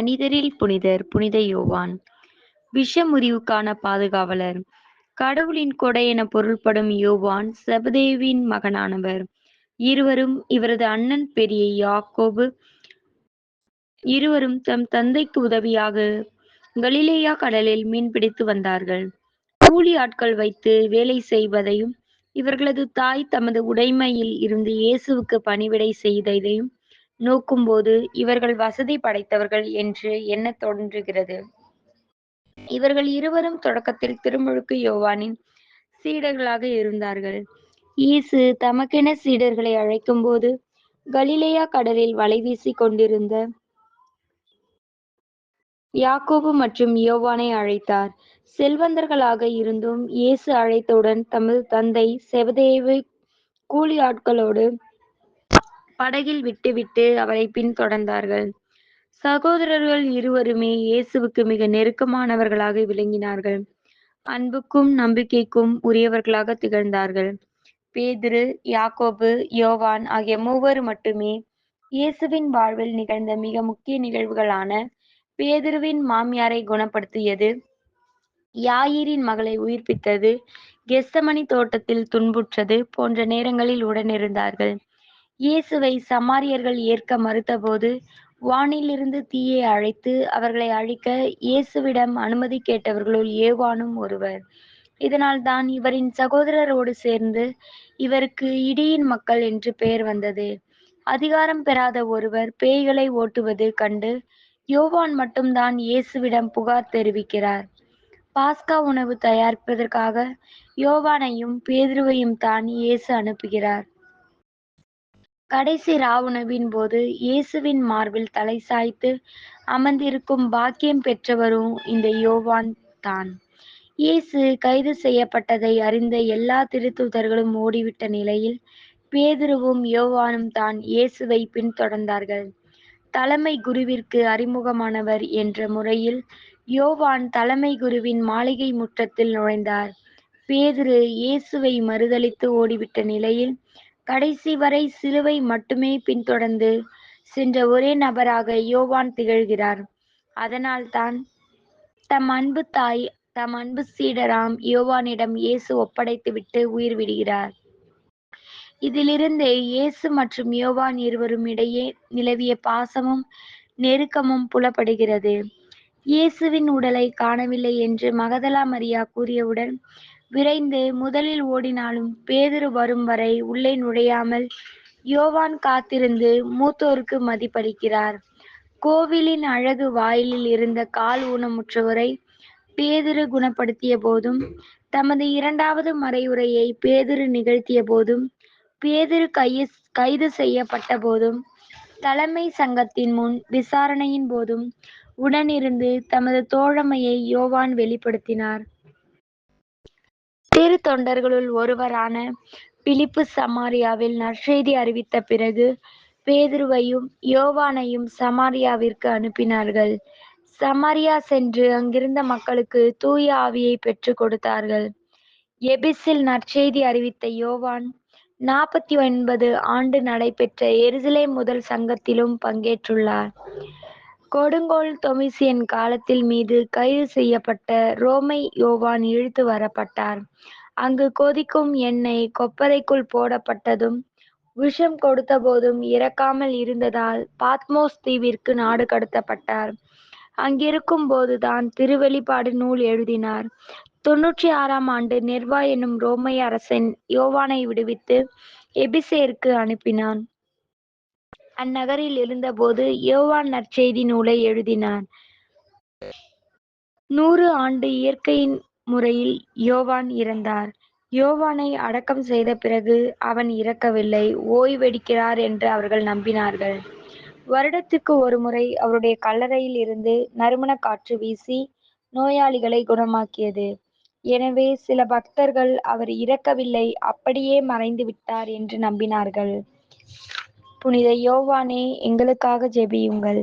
மனிதரில் புனிதர் புனித யோவான். விஷமுறிவுக்கான பாதுகாவலர். கடவுளின் கொடை என பொருள்படும் யோவான் சபதேவின் மகனானவர். இருவரும் இவரது அண்ணன் பெரிய யாக்கோபு. இருவரும் தம் தந்தைக்கு உதவியாக கலிலேயா கடலில் மீன்பிடித்து வந்தார்கள். கூலி ஆட்கள் வைத்து வேலை செய்வதையும் இவர்களது தாய் தமது உடைமையில் இருந்து இயேசுவுக்கு பணிவிடை செய்ததையும் நோக்கும்போது இவர்கள் வசதி படைத்தவர்கள் என்று எண்ணத் தோன்றுகிறது? இவர்கள் இருவரும் தொடக்கத்தில் திருமுழுக்கு யோவானின் சீடர்களாக இருந்தார்கள். இயேசு தமக்கென சீடர்களை அழைக்கும்போது கலிலேயா கடலில் வலை வீசி கொண்டிருந்த யாக்கோபு மற்றும் யோவானை அழைத்தார். செல்வந்தர்களாக இருந்தும் இயேசு அழைத்தவுடன் தமது தந்தை செபதேவை கூலி ஆட்களோடு படகில் விட்டுவிட்டு அவரை பின்தொடர்ந்தார்கள். சகோதரர்கள் இருவருமே இயேசுவுக்கு மிக நெருக்கமானவர்களாக விளங்கினார்கள். அன்புக்கும் நம்பிக்கைக்கும் உரியவர்களாக திகழ்ந்தார்கள். பேதுரு யாக்கோபு யோவான் ஆகிய மூவர் மட்டுமே இயேசுவின் வாழ்வில் நிகழ்ந்த மிக முக்கிய நிகழ்வுகளான பேதுருவின் மாமியாரை குணப்படுத்தியது யாயிரின் மகளை உயிர்ப்பித்தது கெஸ்தமணி தோட்டத்தில் துன்புற்றது போன்ற நேரங்களில் உடனிருந்தார்கள். இயேசுவை சமாரியர்கள் ஏற்க மறுத்தபோது வானிலிருந்து தீயை அழைத்து அவர்களை அழிக்க இயேசுவிடம் அனுமதி கேட்டவர்களுள் ஏவானும் ஒருவர். இதனால் தான் இவரின் சகோதரரோடு சேர்ந்து இவருக்கு இடியின் மக்கள் என்று பெயர் வந்தது. அதிகாரம் பெறாத ஒருவர் பேய்களை ஓட்டுவது கண்டு யோவான் மட்டும்தான் இயேசுவிடம் புகார் தெரிவிக்கிறார். பாஸ்கா உணவு தயாரிப்பதற்காக யோவானையும் பேதுருவையும் தான் இயேசு அனுப்புகிறார். கடைசி ராவுணவின் போது இயேசுவின் மார்பில் தலை சாய்த்து அமர்ந்திருக்கும் பாக்கியம் பெற்றவரும் இந்த யோவான் தான். இயேசு கைது செய்யப்பட்டதை அறிந்த எல்லா திருத்தூதர்களும் ஓடிவிட்ட நிலையில் பேதுருவும் யோவானும் தான் இயேசுவை பின்தொடர்ந்தார்கள். தலைமை குருவிற்கு அறிமுகமானவர் என்ற முறையில் யோவான் தலைமை குருவின் மாளிகை முற்றத்தில் நுழைந்தார். பேதுரு இயேசுவை மறுதளித்து ஓடிவிட்ட நிலையில் கடைசி வரை சிலுவை மட்டுமே பின்தொடர்ந்து சென்ற ஒரே நபராக யோவான் திகழ்கிறார். அதனால் தான் தம் அன்பு தாய் தம் அன்பு சீடராம் யோவானிடம் இயேசு ஒப்படைத்துவிட்டு உயிர் விடுகிறார். இதிலிருந்தே இயேசு மற்றும் யோவான் இருவரும் இடையே நிலவிய பாசமும் நெருக்கமும் புலப்படுகிறது. இயேசுவின் உடலை காணவில்லை என்று மகதலா மரியா கூறியவுடன் விரைந்து முதலில் ஓடினாலும் பேதுரு வரும் வரை உள்ளே நுழையாமல் யோவான் காத்திருந்து மூத்தோருக்கு மதிப்பளிக்கிறார். கோவிலின் அழகு வாயிலில் இருந்த கால் ஊனமுற்றவரை பேதுரு குணப்படுத்திய போதும் தமது இரண்டாவது மறையுரையை பேதுரு நிகழ்த்திய போதும் பேதுரு கைய கைது செய்யப்பட்ட போதும் தலைமை சங்கத்தின் முன் விசாரணையின் போதும் உடனிருந்து தமது தோழமையை யோவான் வெளிப்படுத்தினார். திரு தொண்டர்களுள் ஒருவரான பிலிப்பு சமாரியாவில் நற்செய்தி அறிவித்த பிறகு பேதுருவையும் யோவானையும் சமாரியாவிற்கு அனுப்பினார்கள். சமாரியா சென்று அங்கிருந்த மக்களுக்கு தூய ஆவியை பெற்றுக் கொடுத்தார்கள். எபிஸில் நற்செய்தி அறிவித்த யோவான் நாற்பத்தி ஒன்பது ஆண்டு நடைபெற்ற எருசலேம் முதல் சங்கத்திலும் பங்கேற்றுள்ளார். கொடுங்கோல் தொமிசியன் காலத்தில் மீது கைது செய்யப்பட்ட ரோமை யோவான் இழுத்து வரப்பட்டார். அங்கு கொதிக்கும் எண்ணெய் கொப்பரைக்குள் போடப்பட்டதும் விஷம் கொடுத்தபோதும் இறக்காமல் இருந்ததால் பாத்மோஸ் தீவிற்கு நாடு கடத்தப்பட்டார். அங்கிருக்கும் போதுதான் திருவெளிப்பாடு நூல் எழுதினார். தொன்னூற்றி ஆறாம் ஆண்டு நெர்வா என்னும் ரோமை அரசன் யோவானை விடுவித்து எபிசேருக்கு அனுப்பினான். அந்நகரில் இருந்தபோது யோவான் நற்செய்தி நூலை எழுதினார் நூறு ஆண்டு இயற்கையின் முறையில் யோவான் இறந்தார். யோவானை அடக்கம் செய்த பிறகு அவன் இறக்கவில்லை. ஓய்வெடுக்கிறார் என்று அவர்கள் நம்பினார்கள். வருடத்துக்கு ஒருமுறை அவருடைய கல்லறையில் இருந்து நறுமண காற்று வீசி நோயாளிகளை குணமாக்கியது. எனவே சில பக்தர்கள் அவர் இறக்கவில்லை அப்படியே மறைந்து விட்டார் என்று நம்பினார்கள். புனித யோவானே எங்களுக்காக ஜெபியுங்கள்.